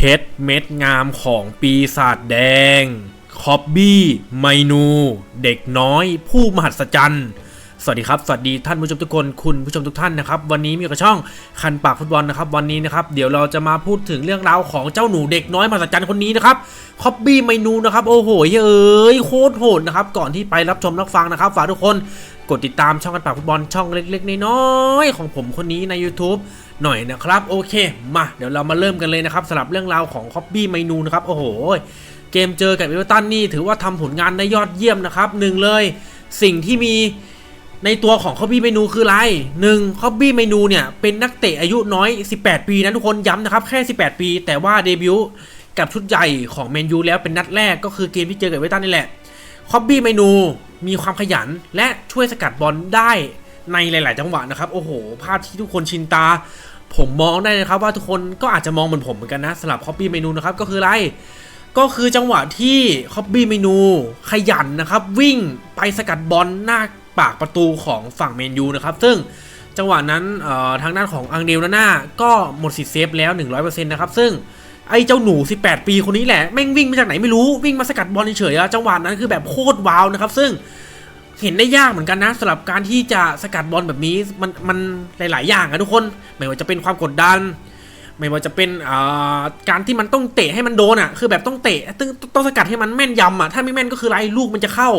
เพชรเม็ดงามของปีศาจแดง คอบบี้ ไมนู เด็กน้อย ผู้มหัศจรรย์สวัสดีครับ สวัสดีท่านผู้ชมทุกคน คุณผู้ชมทุกท่านนะครับ วันนี้มีกับช่องคันปากฟุตบอลนะครับ วันนี้นะครับ เดี๋ยวเราจะมาพูดถึงเรื่องราวของเจ้าหนูเด็กน้อยมหัศจรรย์คนนี้นะครับ คอบบี้ไมนูนะครับ โอ้โห เอ้ย โคตรโหดนะครับ ก่อนที่ไปรับชมรับฟังนะครับ ฝากทุกคนกดติดตามช่องกันปากฟุตบอลช่องเล็ก ๆ น้อยๆของผมคนนี้ใน YouTube หน่อยนะครับโอเค มาเดี๋ยวเรามาเริ่มกันเลยนะครับสำหรับเรื่องราวของคอบบี้ไมนูนะครับโอ้โหเกมเจอกับเอเวอร์ตันนี่ถือว่าทำผลงานได้ยอดเยี่ยมนะครับหนึ่งเลยสิ่งที่มีในตัวของคอบบี้เมนูคืออะไรหนึ่งคอบบี้เมนูเนี่ยเป็นนักเตะอายุน้อย 18 ปีนะทุกคนย้ำนะครับแค่ 18 ปี แต่ว่าเดบิวต์กับชุดใหญ่ของแมนยูแล้วเป็นนัดแรกก็คือเกมที่เจอกับเอเวอร์ตันนี่แหละคอบบี้เมนูมีความขยันและช่วยสกัดบอลได้ในหลาย ๆ จังหวะนะครับ โอ้โห ภาพที่ทุกคนชินตา ผมมองได้นะครับว่าทุกคนก็อาจจะมองเหมือนผมเหมือนกันนะสำหรับคอบบี้เมนูนะครับก็คืออะไร ก็คือจังหวะที่คอบบี้เมนูขยันนะครับ วิ่งไปสกัดบอลหน้าปากประตูของฝั่งเมนยูนะครับ ซึ่งจังหวะนั้นทางด้านของอังเดลนาน่าก็หมดสิทธิ์เซฟแล้ว 100%นะครับ ซึ่งไอ้เจ้าหนู 18 ปีคนนี้แหละแม่งวิ่งมาจากไหนไม่รู้วิ่งมาสกัดบอลเฉยๆอะจังหวะนั้นคือแบบโคตรว้าวนะครับ ซึ่ง เห็นได้ยากเหมือนกันนะสำหรับการที่จะสกัดบอลแบบนี้มันมันหลาย ๆ อย่างอะทุกคน ไม่ว่าจะเป็นความกดดัน ไม่ว่าจะเป็นอ่าการที่มันต้องเตะให้มันโดนอะคือแบบต้องเตะต้องต้องสกัดให้มันแม่นยำอะถ้าไม่แม่นก็คือไรลูกมันจะเข้า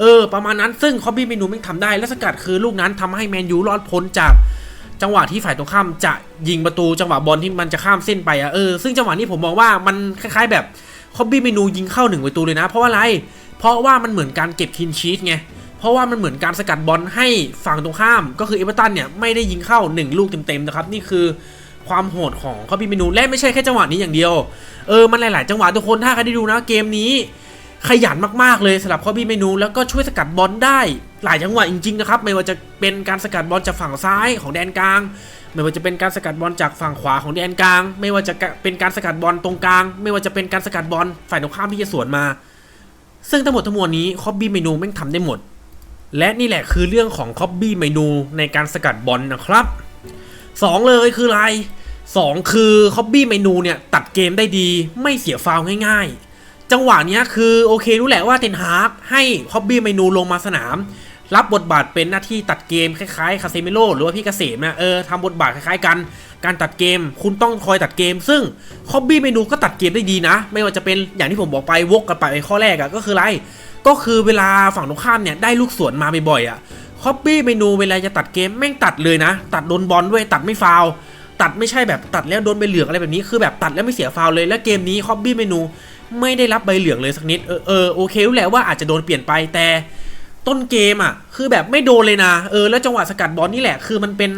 เออ ประมาณนั้นซึ่งคอบบี้เมนูแม่งทำได้และสกัดคือลูกนั้นทำให้แมนยูรอดพ้นจากจังหวะที่ฝ่ายตรงข้ามจะยิงประตูจังหวะบอลที่มันจะข้ามเส้นไปอะเออซึ่งจังหวะนี้ผมมองว่ามันคล้ายๆ แบบคอบบี้เมนูยิงเข้าหนึ่งประตูเลยนะ เพราะอะไร เพราะว่ามันเหมือนการเก็บคินชีสไง เพราะว่ามันเหมือนการสกัดบอลให้ฝั่งตรงข้าม ก็คือเอเวอร์ตันเนี่ยไม่ได้ยิงเข้า 1 ลูกเต็มๆนะครับนี่คือความโหดของคอบีเมนูและไม่ใช่แค่จังหวะนี้อย่างเดียว เออมันหลาย ๆ จังหวะทุกคนถ้าใครได้ดูนะเกมนี้ ขยันมากๆเลยสำหรับคอบีเมนูแล้วก็ช่วยสกัดบอลได้ หลายจังหวะจริง ๆ นะครับ ไม่ว่าจะเป็นการสกัดบอลจากฝั่งซ้ายของแดนกลาง ไม่ว่าจะเป็นการสกัดบอลจากฝั่งขวาของแดนกลาง ไม่ว่าจะเป็นการสกัดบอลตรงกลาง ไม่ว่าจะเป็นการสกัดบอลฝ่ายตรงข้ามที่จะสวนมา ซึ่งทั้งหมดทั้งมวลนี้คอบบี้เมนูแม่งทำได้หมด และนี่แหละคือเรื่องของคอบบี้เมนูในการสกัดบอลนะครับสองเลยคืออะไรสองคือคอบบี้เมนูเนี่ยตัดเกมได้ดีไม่เสียฟาวง่าย ๆ จังหวะเนี้ยคือโอเครู้แหละว่าเทนฮาร์กให้คอบบี้เมนูลงมาสนาม รับบทบาทเป็นหน้าที่ตัดเกมคล้ายๆคาเซมิโลหรือว่าพี่เกษมนะเออทำบทบาทคล้ายๆกัน การตัดเกมคุณต้องคอยตัดเกม ซึ่งคอบบี้เมนูก็ตัดเกมได้ดีนะ ไม่ว่าจะเป็นอย่างที่ผมบอกไปวกกันไปข้อแรกอะก็คืออะไร ก็คือเวลาฝั่งตรงข้ามเนี่ยได้ลูกสวนมาบ่อยๆอะคอบบี้เมนูเวลาจะตัดเกมแม่งตัดเลยนะ ตัดโดนบอลด้วยตัดไม่ฟาวตัดไม่ใช่แบบตัดแล้วโดนใบเหลืองอะไรแบบนี้คือแบบตัดแล้วไม่เสียฟาวเลยและเกมนี้คอบบี้เมนูไม่ได้รับใบเหลืองเลยสักนิดเออเออโอเครู้แหละว่าอาจจะโดนเปลี่ยนไปแต่ต้นเกมอะคือแบบไม่โดนเลยนะเออแล้วจังหวะสกัดบอลนี่แหละคือมันเป็น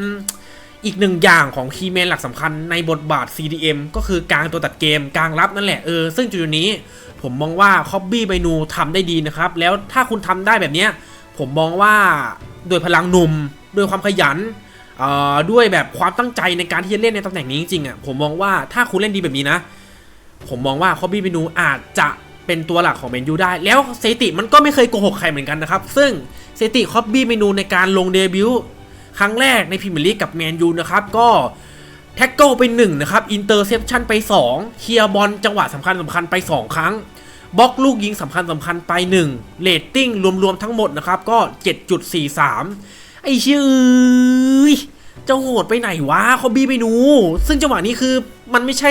อีกหนึ่งอย่างของคีย์แมนหลักสำคัญในบทบาท CDM ก็คือกลางตัวตัดเกมกลางรับนั่นแหละเออซึ่งจุดนี้ผมมองว่าคอบบี้ไบนูทำได้ดีนะครับ แล้วถ้าคุณทำได้แบบนี้ผมมองว่าโดยพลังหนุ่มด้วยความขยันออด้วยแบบความตั้งใจในการที่จะเล่นในตำแหน่งนี้จริงๆอะผมมองว่าถ้าคุณเล่นดีแบบนี้นะ ผมมองว่าคอบบี้เมนูอาจจะเป็นตัวหลักของแมนยูได้ แล้วสถิติมันก็ไม่เคยโกหกใครเหมือนกันนะครับ ซึ่งสถิติคอบบี้เมนูในการลงเดบิวต์ ครั้งแรกในพรีเมียร์ลีกกับแมนยูนะครับก็แท็กเกิลไป1นะครับอินเตอร์เซปชันไป2เคลียร์บอลจังหวะสำคัญสำคัญไป 2 ครั้งบล็อกลูกยิงสำคัญสำคัญไป1เรตติ้งรวมๆทั้งหมดนะครับก็ 7.43 ไอ้ชื่อจะโหดไปไหนวะคอบบี้เมนู ซึ่งจังหวะนี้คือมันไม่ใช่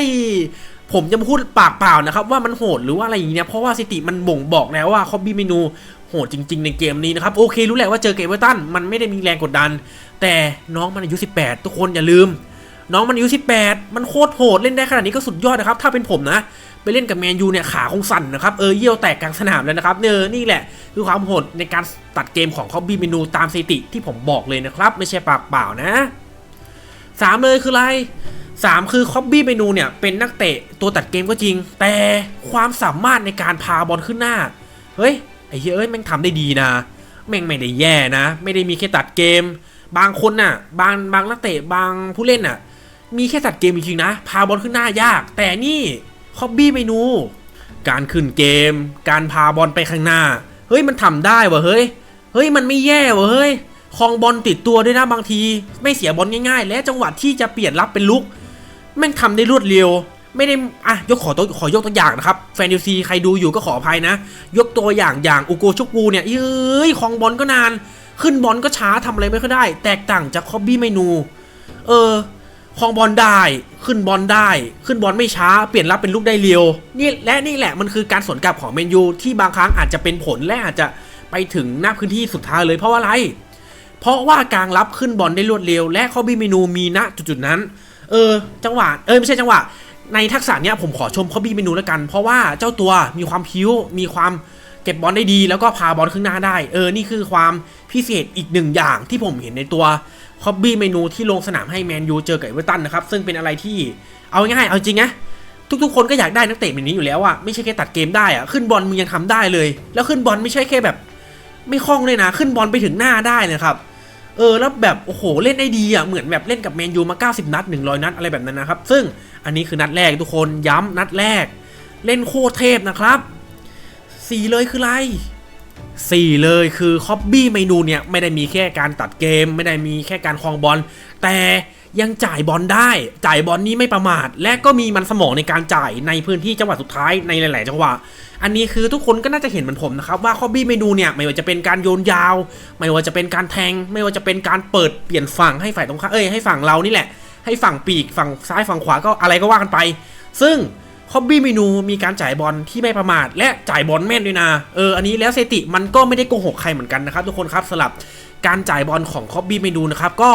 ผมจะพูดปากเปล่านะครับว่ามันโหดหรือว่าอะไรอย่างเงี้ยเพราะว่าสติมันบ่งบอกแล้วว่าคอบบี้เมนู โหดจริง ๆ ในเกมนี้นะครับ โอเครู้แหละว่าเจอเกมเวอร์ตันมันไม่ได้มีแรงกดดัน แต่น้องมันอายุ 18 ทุกคนอย่าลืม น้องมันอายุ 18 มันโคตรโหดเล่นได้ขนาดนี้ก็สุดยอดนะครับ ถ้าเป็นผมนะ ไปเล่นกับแมนยูเนี่ยขาคงสั่นนะครับ เออเยี่ยวแตกกลางสนามแล้วนะครับเนอนี่แหละคือความโหดในการตัดเกมของคอบบี้เมนูตามสถิติที่ผมบอกเลยนะครับ ไม่ใช่ปากเปล่านะสามเลยคืออะไรสามคือคอบบี้เมนูเนี่ยเป็นนักเตะตัวตัดเกมก็จริง แต่ความสามารถในการพาบอลขึ้นหน้า เฮ้ย ไอ้เยเอ้ยแม่งทำได้ดีนะ แม่งไม่ได้แย่นะ ไม่ได้มีแค่ตัดเกม บางคนน่ะ บางบางนักเตะบางผู้เล่นน่ะ มีแค่ตัดเกมจริงๆนะ พาบอลขึ้นหน้ายาก แต่นี่คอบบี้เมนู การขึ้นเกม การพาบอลไปข้างหน้า เฮ้ยมันทำได้วะเฮ้ย เฮ้ยมันไม่แย่วะเฮ้ยคลองบอลติดตัวด้วยนะบางที ไม่เสียบอลง่ายๆ และจังหวะที่จะเปลี่ยนรับเป็นลุกแม่งทำได้รวดเร็ว ไม่ได้อะยกขอตัวขอยกตัวอย่างนะครับแฟนยูซีใครดูอยู่ก็ขออภัยนะ ยกตัวอย่างอย่างอุโกชุกูเนี่ยเอ้ยของบอลก็นาน ขึ้นบอลก็ช้าทำอะไรไม่ค่อยได้ แตกต่างจากคอบบี้เมนู เออคลองบอลได้ขึ้นบอลได้ ขึ้นบอลไม่ช้า เปลี่ยนรับเป็นลูกได้เร็วนี่และนี่แหละมันคือการสวนกลับของเมนยูที่บางครั้งอาจจะเป็นผลและอาจจะไปถึงหน้าพื้นที่สุดท้ายเลยเพราะว่าอะไร เพราะว่ากลางรับขึ้นบอลได้รวดเร็ว และคอบี้เมนูมีณจุดๆนั้น เออ จังหวะเออไม่ใช่จังหวะ ในทักษะเนี้ยผมขอชมคอบี้เมนูแล้วกัน เพราะว่าเจ้าตัวมีความพิ้ว มีความเก็บบอลได้ดี แล้วก็พาบอลขึ้นหน้าได้ เออ นี่คือความพิเศษอีกหนึ่งอย่างที่ผมเห็นในตัวคอบบี้เมนูที่ลงสนามให้แมนยูเจอกับเอเวอร์ตันนะครับ ซึ่งเป็นอะไรที่เอาง่ายๆเอาจริงนะทุกๆ คนก็อยากได้นักเตะแบบนี้อยู่แล้วอะไม่ใช่แค่ตัดเกมได้อะขึ้นบอลมึงยังทำได้เลย แล้วขึ้นบอลไม่ใช่แค่แบบ ไม่คล่องเลยนะ ขึ้นบอลไปถึงหน้าได้นะครับเออแล้วแบบโอ้โหเล่นได้ดีอะเหมือนแบบเล่นกับแมนยูมา 90 นัด 100 นัดอะไรแบบนั้นนะครับ ซึ่ง อันนี้คือนัดแรกทุกคนย้ำนัดแรก เล่นโคตรเทพนะครับสี่เลยคืออะไรสี่เลยคือคอบบี้เมนูเนี่ยไม่ได้มีแค่การตัดเกม ไม่ได้มีแค่การคลองบอลแต่ยังจ่ายบอลได้ จ่ายบอลนี้ไม่ประมาท และก็มีมันสมองในการจ่ายในพื้นที่จังหวะสุดท้ายในหลาย ๆ จังหวะ อันนี้คือทุกคนก็น่าจะเห็นเหมือนผมนะครับว่าคอบบี้เมนูเนี่ยไม่ว่าจะเป็นการโยนยาว ไม่ว่าจะเป็นการแทง ไม่ว่าจะเป็นการเปิดเปลี่ยนฝั่งให้ฝ่ายตรงข้ามเอ้ยให้ฝั่งเรานี่แหละ ให้ฝั่งปีกฝั่งซ้ายฝั่งขวาก็อะไรก็ว่ากันไป ซึ่งคอบบี้เมนูมีการจ่ายบอลที่ไม่ประมาท และจ่ายบอลแม่นด้วยนะ เออ อันนี้แล้วเซติมันก็ไม่ได้โกหกใครเหมือนกันนะครับทุกคนครับสลับการจ่ายบอลของคอบบี้เมนูนะครับ ก็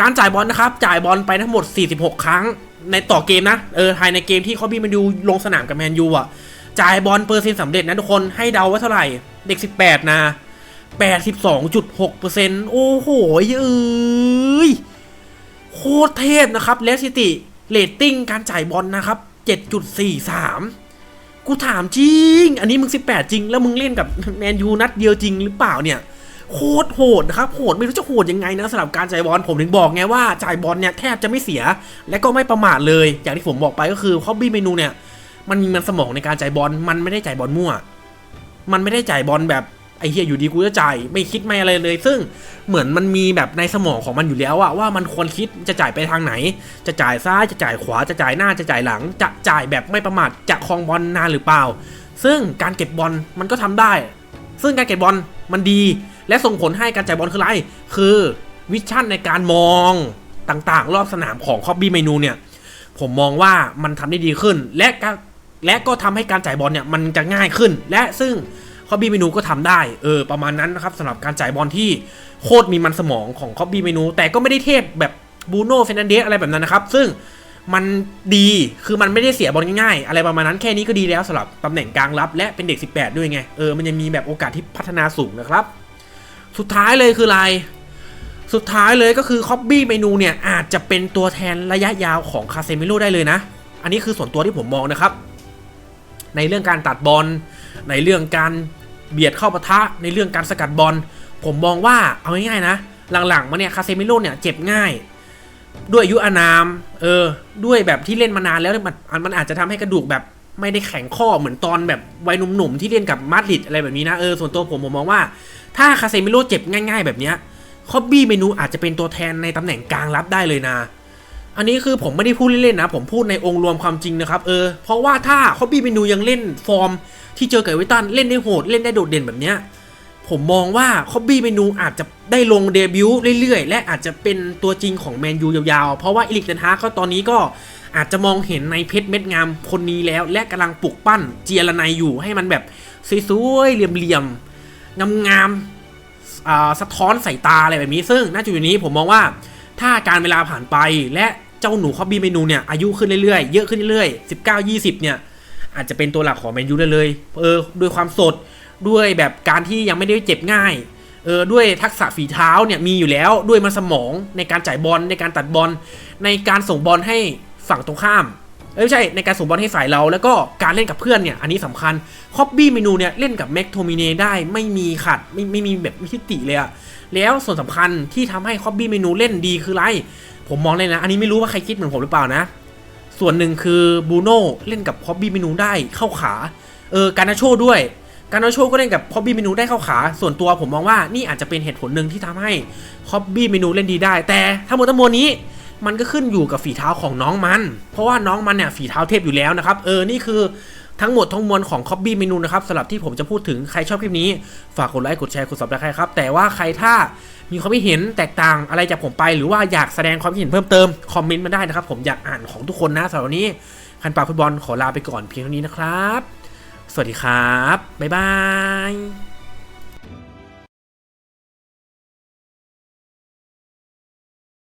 การจ่ายบอลนะครับ จ่ายบอลไปทั้งหมด 46 ครั้ง ในต่อเกมนะ เออภายในเกมที่คอบบี้เมนูลงสนามกับแมนยูอะ จ่ายบอลเปอร์เซ็นต์สำเร็จนะทุกคน ให้เดาว่าเท่าไหร่ เด็ก 18 นะ 82.6%โอ้โหเอ้ย โคตรเทพนะครับแลสถิติเรตติ้งการจ่ายบอลนะครับ 7.43 กูถามจริง อันนี้มึง 18 จริง แล้วมึงเล่นกับแมนยูนัดเดียวจริงหรือเปล่าเนี่ย โคตรโหดนะครับ โหดไม่รู้จะโหดยังไงนะสำหรับการจ่ายบอลผมถึงบอกไงว่าจ่ายบอลเนี่ยแทบจะไม่เสีย และก็ไม่ประมาทเลย อย่างที่ผมบอกไปก็คือคอบบี้เมนูเนี่ย มันมีมันสมองในการจ่ายบอล มันไม่ได้จ่ายบอลมั่ว มันไม่ได้จ่ายบอลแบบ ไอ้เฮียอยู่ดีกูจะจ่ายไม่คิดไม่อะไรเลย ซึ่งเหมือนมันมีแบบในสมองของมันอยู่แล้วอะว่ามันควรคิดจะจ่ายไปทางไหน จะจ่ายซ้ายจะจ่ายขวาจะจ่ายหน้าจะจ่ายหลัง จะจ่ายแบบไม่ประมาทจะคลองบอลนานหรือเปล่า ซึ่งการเก็บบอลมันก็ทำได้ ซึ่งการเก็บบอลมันดี และส่งผลให้การจ่ายบอลคืออะไร คือวิชั่นในการมองต่างๆ รอบสนามของคอบบี้เมนูเนี่ยผมมองว่ามันทำได้ดีขึ้น และก็และก็ทำให้การจ่ายบอลเนี่ยมันจะง่ายขึ้น และซึ่ง คอบบี้เมนูก็ทำได้เออประมาณนั้นนะครับสำหรับการจ่ายบอลที่โคตรมีมันสมองของคอบบี้เมนู แต่ก็ไม่ได้เทพแบบบูโน่เฟรนันเดสอะไรแบบนั้นนะครับ ซึ่งมันดีคือมันไม่ได้เสียบอลง่ายๆ อะไรประมาณนั้นแค่นี้ก็ดีแล้วสำหรับตำแหน่งกลางรับ และเป็นเด็ก 18 ด้วยไงเออมันยังมีแบบโอกาสที่พัฒนาสูงนะครับ สุดท้ายเลยคืออะไรสุดท้ายเลยก็คือคอบบี้เมนูเนี่ยอาจจะเป็นตัวแทนระยะยาวของคาเซมิโลได้เลยนะ อันนี้คือส่วนตัวที่ผมมองนะครับ ในเรื่องการตัดบอล ในเรื่องการเบียดเข้าปะทะในเรื่องการสกัดบอล ผมมองว่าเอาง่ายๆนะ หลังๆมาเนี่ยคาเซมิโลเนี่ยเจ็บง่าย ด้วยอายุอานามเออด้วยแบบที่เล่นมานานแล้วมันมันอาจจะทำให้กระดูกแบบไม่ได้แข็งข้อเหมือนตอนแบบวัยหนุ่มๆที่เล่นกับมาดริดอะไรแบบนี้นะเออส่วนตัวผมผมมองว่า ถ้าคาเซมิโลเจ็บง่าย ๆ แบบเนี้ยคอบบี้เมนูอาจจะเป็นตัวแทนในตำแหน่งกลางรับได้เลยนะ อันนี้คือผมไม่ได้พูดเล่นๆนะ ผมพูดในองค์รวมความจริงนะครับเออเพราะว่าถ้าคอบบี้เมนูยังเล่นฟอร์ม ที่เจอกับเวอร์ตันเล่นได้โหดเล่นได้โดดเด่นแบบเนี้ยผมมองว่าคอบบี้เมนูอาจจะได้ลงเดบิวต์เรื่อยๆ และอาจจะเป็นตัวจริงของแมนยูยาวๆ เพราะว่าอิลิกเทนฮากก็ตอนนี้ก็อาจจะมองเห็นในเพชรเม็ดงามคนนี้แล้ว และกำลังปลุกปั้นเจียรนายอยู่ให้มันแบบสวยๆเหลี่ยมๆงามๆอ่าสะท้อนสายตาอะไรแบบนี้ ซึ่งณจุดนี้ผมมองว่าถ้าการเวลาผ่านไปและ เจ้าหนูคอบบี้เมนูเนี่ยอายุขึ้นเรื่อยๆ เยอะขึ้นเรื่อยๆ 19 20 เนี่ยอาจจะเป็นตัวหลักของแมนยูได้เลยเออด้วยความสดด้วยแบบการที่ยังไม่ได้เจ็บง่ายเออด้วยทักษะฝีเท้าเนี่ยมีอยู่แล้วด้วยมันสมองในการจ่ายบอลในการตัดบอลในการส่งบอลให้ฝั่งตรงข้ามเอ้ยไม่ใช่ในการส่งบอลให้ฝ่ายเรา แล้วก็การเล่นกับเพื่อนเนี่ยอันนี้สำคัญคอบบี้เมนูเนี่ยเล่นกับแม็กโทมิเนได้ไม่มีขัดไม่ไม่มีแบบมิติเลยอะแล้วส่วนสำคัญที่ทำให้คอบบี้เมนูเล่นดีคืออะไร ผมมองเลยนะ อันนี้ไม่รู้ว่าใครคิดเหมือนผมหรือเปล่านะ ส่วนหนึ่งคือบูโน่เล่นกับคอบบี้เมนูได้เข้าขา เออ การนาโชด้วย การนาโชก็เล่นกับคอบบี้เมนูได้เข้าขา ส่วนตัวผมมองว่านี่อาจจะเป็นเหตุผลหนึ่งที่ทำให้คอบบี้เมนูเล่นดีได้ แต่ทั้งหมดทั้งมวลนี้มันก็ขึ้นอยู่กับฝีเท้าของน้องมัน เพราะว่าน้องมันเนี่ยฝีเท้าเทพอยู่แล้วนะครับ เออ นี่คือ ทั้งหมดทั้งมวลของคอบบี้เมนูนะครับสำหรับที่ผมจะพูดถึงใครชอบคลิปนี้ ฝากกดไลค์กดแชร์กดซับสไครต์ครับ แต่ว่าใครถ้ามีความคิดเห็นแตกต่างอะไรจากผมไปหรือว่าอยากแสดงความคิดเห็นเพิ่มเติมคอมเมนต์มาได้นะครับผมอยากอ่านของทุกคนนะสำหรับวันนี้คันปากฟุตบอลขอลาไปก่อนเพียงเท่านี้นะครับ สวัสดีครับบ๊ายบาย